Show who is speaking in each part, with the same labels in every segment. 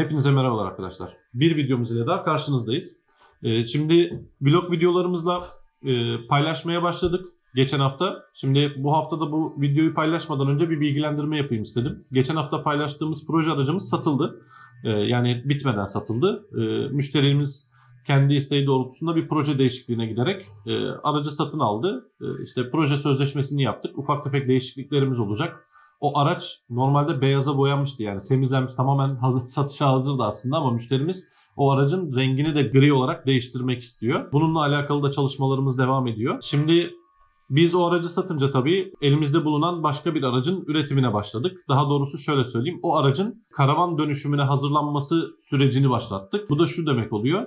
Speaker 1: Hepinize merhabalar arkadaşlar. Bir videomuz ile daha karşınızdayız. Ee, şimdi vlog videolarımızla e, paylaşmaya başladık geçen hafta. Şimdi bu haftada bu videoyu paylaşmadan önce bir bilgilendirme yapayım istedim. Geçen hafta paylaştığımız proje aracımız satıldı. Ee, yani bitmeden satıldı. Ee, müşterimiz kendi isteği doğrultusunda bir proje değişikliğine giderek e, aracı satın aldı. İşte proje sözleşmesini yaptık. Ufak tefek değişikliklerimiz olacak. O araç normalde beyaza boyanmıştı yani temizlenmiş tamamen hazır, satışa hazırdı aslında ama müşterimiz o aracın rengini de gri olarak değiştirmek istiyor. Bununla alakalı da çalışmalarımız devam ediyor. Şimdi biz o aracı satınca tabii elimizde bulunan başka bir aracın üretimine başladık. Daha doğrusu şöyle söyleyeyim. O aracın karavan dönüşümüne hazırlanması sürecini başlattık. Bu da şu demek oluyor.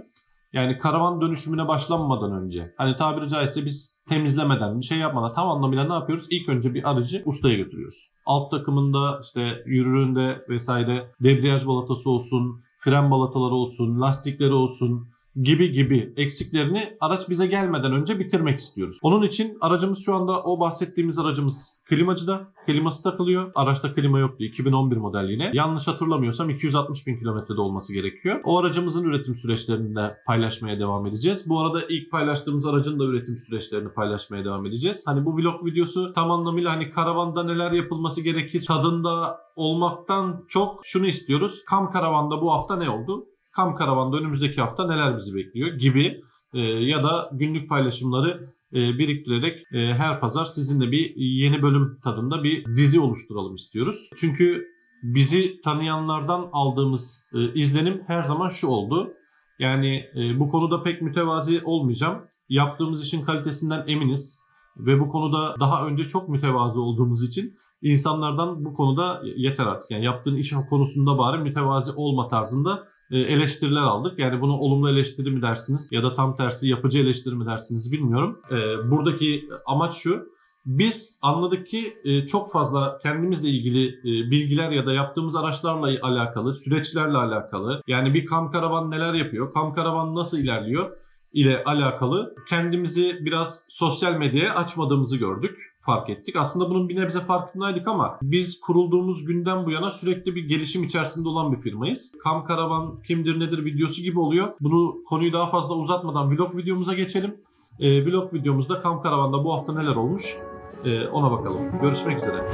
Speaker 1: Yani karavan dönüşümüne başlanmadan önce hani tabiri caizse biz temizlemeden bir şey yapmadan tam anlamıyla ne yapıyoruz? İlk önce bir aracı ustaya götürüyoruz. Alt takımında işte yürüründe vesaire debriyaj balatası olsun, fren balataları olsun, lastikleri olsun gibi gibi eksiklerini araç bize gelmeden önce bitirmek istiyoruz. Onun için aracımız şu anda o bahsettiğimiz aracımız klimacıda. Kliması takılıyor. Araçta klima yoktu. 2011 model yine. Yanlış hatırlamıyorsam 260 bin kilometrede olması gerekiyor. O aracımızın üretim süreçlerini de paylaşmaya devam edeceğiz. Bu arada ilk paylaştığımız aracın da üretim süreçlerini paylaşmaya devam edeceğiz. Hani bu vlog videosu tam anlamıyla hani karavanda neler yapılması gerekir tadında olmaktan çok şunu istiyoruz. Kam karavanda bu hafta ne oldu? Kam karavanda önümüzdeki hafta neler bizi bekliyor gibi e, ya da günlük paylaşımları e, biriktirerek e, her pazar sizinle bir yeni bölüm tadında bir dizi oluşturalım istiyoruz. Çünkü bizi tanıyanlardan aldığımız e, izlenim her zaman şu oldu. Yani e, bu konuda pek mütevazi olmayacağım. Yaptığımız işin kalitesinden eminiz ve bu konuda daha önce çok mütevazı olduğumuz için insanlardan bu konuda yeter artık. Yani yaptığın iş konusunda bari mütevazi olma tarzında eleştiriler aldık. Yani bunu olumlu eleştiri mi dersiniz ya da tam tersi yapıcı eleştiri mi dersiniz bilmiyorum. E, buradaki amaç şu. Biz anladık ki e, çok fazla kendimizle ilgili e, bilgiler ya da yaptığımız araçlarla alakalı, süreçlerle alakalı. Yani bir kam karavan neler yapıyor, kam karavan nasıl ilerliyor ile alakalı kendimizi biraz sosyal medyaya açmadığımızı gördük, fark ettik. Aslında bunun bir nebze farkındaydık ama biz kurulduğumuz günden bu yana sürekli bir gelişim içerisinde olan bir firmayız. Kam Karavan kimdir nedir videosu gibi oluyor. Bunu konuyu daha fazla uzatmadan vlog videomuza geçelim. Ee, vlog videomuzda Kam Karavan'da bu hafta neler olmuş ee, ona bakalım. Görüşmek üzere.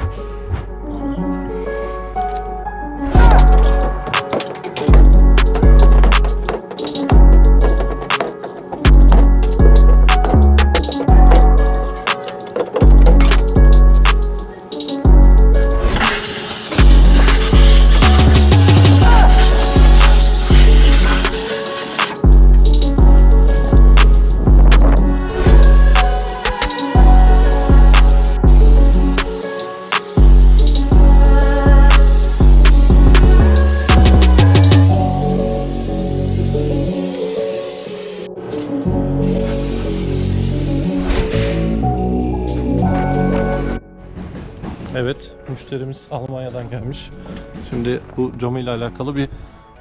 Speaker 1: Müşterimiz Almanya'dan gelmiş. Şimdi bu camıyla alakalı bir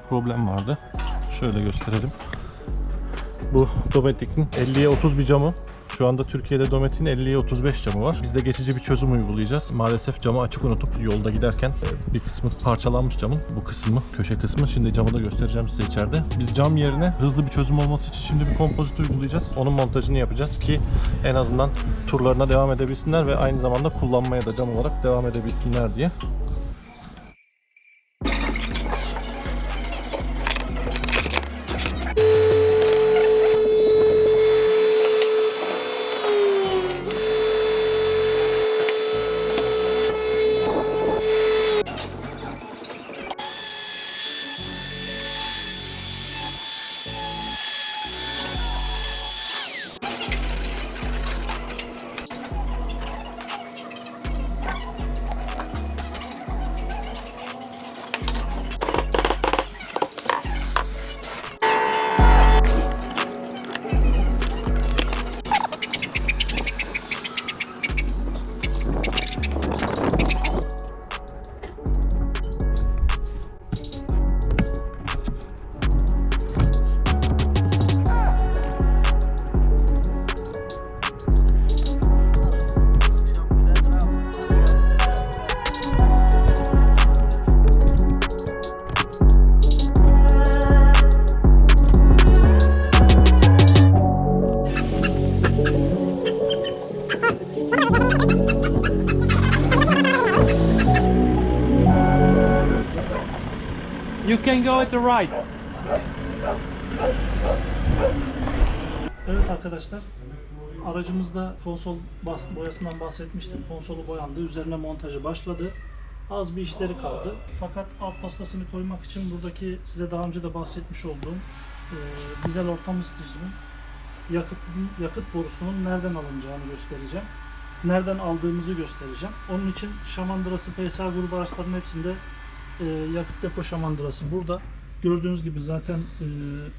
Speaker 1: problem vardı. Şöyle gösterelim. Bu Dometic'in 50'ye 30 bir camı. Şu anda Türkiye'de Dometic'in 50'ye 35 camı var. Biz de geçici bir çözüm uygulayacağız. Maalesef camı açık unutup yolda giderken e, bir kısmı parçalanmış camın. Bu kısmı, köşe kısmı. Şimdi camı da göstereceğim size içeride. Biz cam yerine hızlı bir çözüm olması için şimdi bir kompozit uygulayacağız. Onun montajını yapacağız ki en azından turlarına devam edebilsinler ve aynı zamanda kullanmaya da cam olarak devam edebilsinler diye.
Speaker 2: You can go at the right.
Speaker 3: Evet arkadaşlar, aracımızda konsol boyasından bahsetmiştim. Konsolu boyandı, üzerine montajı başladı. Az bir işleri kaldı. Fakat alt paspasını koymak için buradaki size daha önce de bahsetmiş olduğum e, dizel ortam ısıtıcının yakıt, yakıt borusunun nereden alınacağını göstereceğim. Nereden aldığımızı göstereceğim. Onun için şamandırası PSA grubu araçların hepsinde e, yakıt depo şamandırası burada. Gördüğünüz gibi zaten e,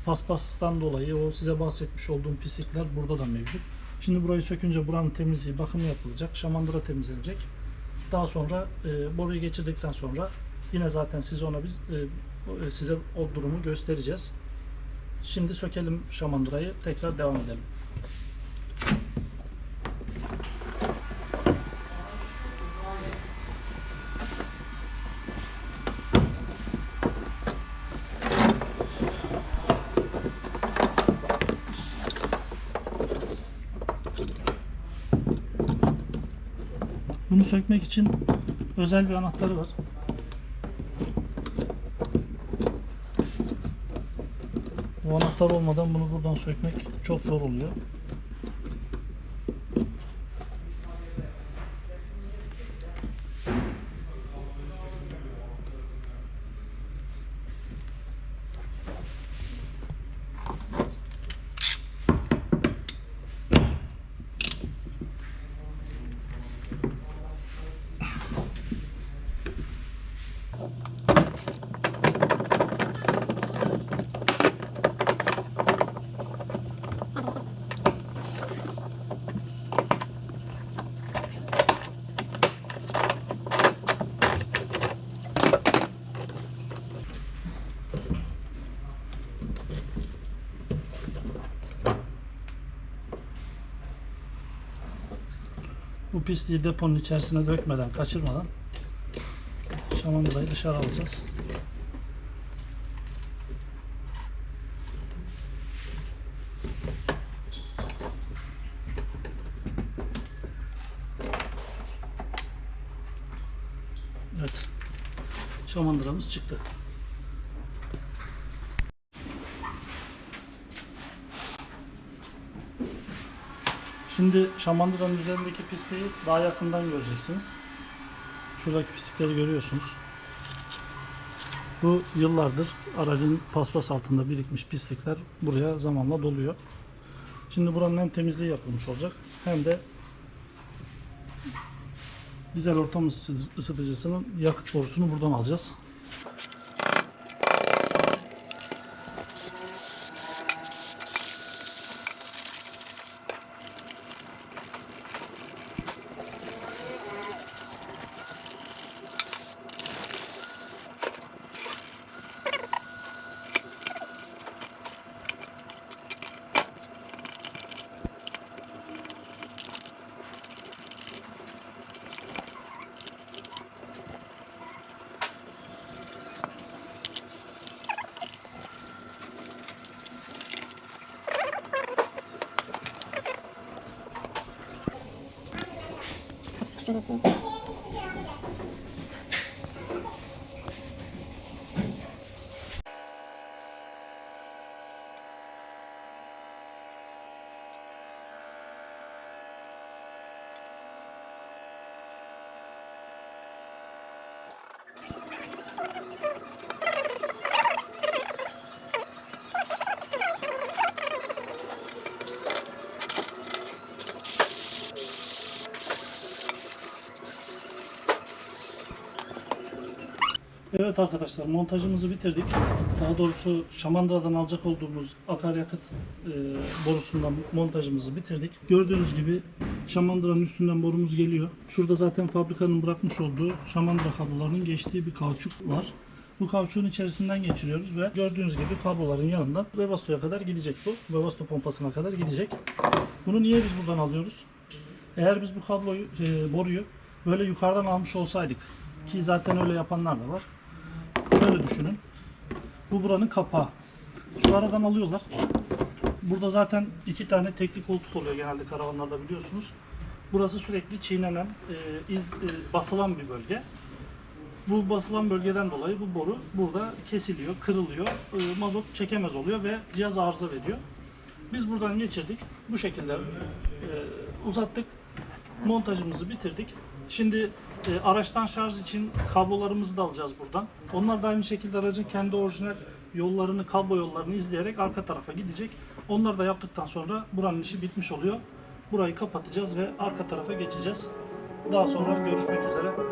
Speaker 3: paspastan dolayı o size bahsetmiş olduğum pislikler burada da mevcut. Şimdi burayı sökünce buranın temizliği, bakımı yapılacak. Şamandıra temizlenecek. Daha sonra e, boruyu geçirdikten sonra yine zaten size ona biz e, o- size o durumu göstereceğiz. Şimdi sökelim şamandırayı, tekrar devam edelim. Bunu sökmek için özel bir anahtarı var. Bu anahtar olmadan bunu buradan sökmek çok zor oluyor. Bu pisliği deponun içerisine dökmeden, kaçırmadan şamandırayı dışarı alacağız. Evet. Şamandıramız çıktı. Şimdi şamandıranın üzerindeki pisliği daha yakından göreceksiniz. Şuradaki pislikleri görüyorsunuz. Bu yıllardır aracın paspas altında birikmiş pislikler buraya zamanla doluyor. Şimdi buranın hem temizliği yapılmış olacak hem de dizel ortam ısıtıcı- ısıtıcısının yakıt borusunu buradan alacağız. 嗯个 Evet arkadaşlar montajımızı bitirdik. Daha doğrusu Şamandıra'dan alacak olduğumuz akaryakıt e, borusundan montajımızı bitirdik. Gördüğünüz gibi Şamandıra'nın üstünden borumuz geliyor. Şurada zaten fabrikanın bırakmış olduğu Şamandıra kablolarının geçtiği bir kauçuk var. Bu kauçuğun içerisinden geçiriyoruz ve gördüğünüz gibi kabloların yanından Webasto'ya kadar gidecek bu. Webasto pompasına kadar gidecek. Bunu niye biz buradan alıyoruz? Eğer biz bu kabloyu, e, boruyu böyle yukarıdan almış olsaydık ki zaten öyle yapanlar da var. Şöyle düşünün. Bu buranın kapağı. Şu aradan alıyorlar. Burada zaten iki tane tekli koltuk oluyor genelde karavanlarda biliyorsunuz. Burası sürekli çiğnenen, e, iz, e, basılan bir bölge. Bu basılan bölgeden dolayı bu boru burada kesiliyor, kırılıyor, e, mazot çekemez oluyor ve cihaz arıza veriyor. Biz buradan geçirdik. Bu şekilde e, uzattık. Montajımızı bitirdik. Şimdi e, araçtan şarj için kablolarımızı da alacağız buradan. Onlar da aynı şekilde aracın kendi orijinal yollarını, kablo yollarını izleyerek arka tarafa gidecek. Onları da yaptıktan sonra buranın işi bitmiş oluyor. Burayı kapatacağız ve arka tarafa geçeceğiz. Daha sonra görüşmek üzere.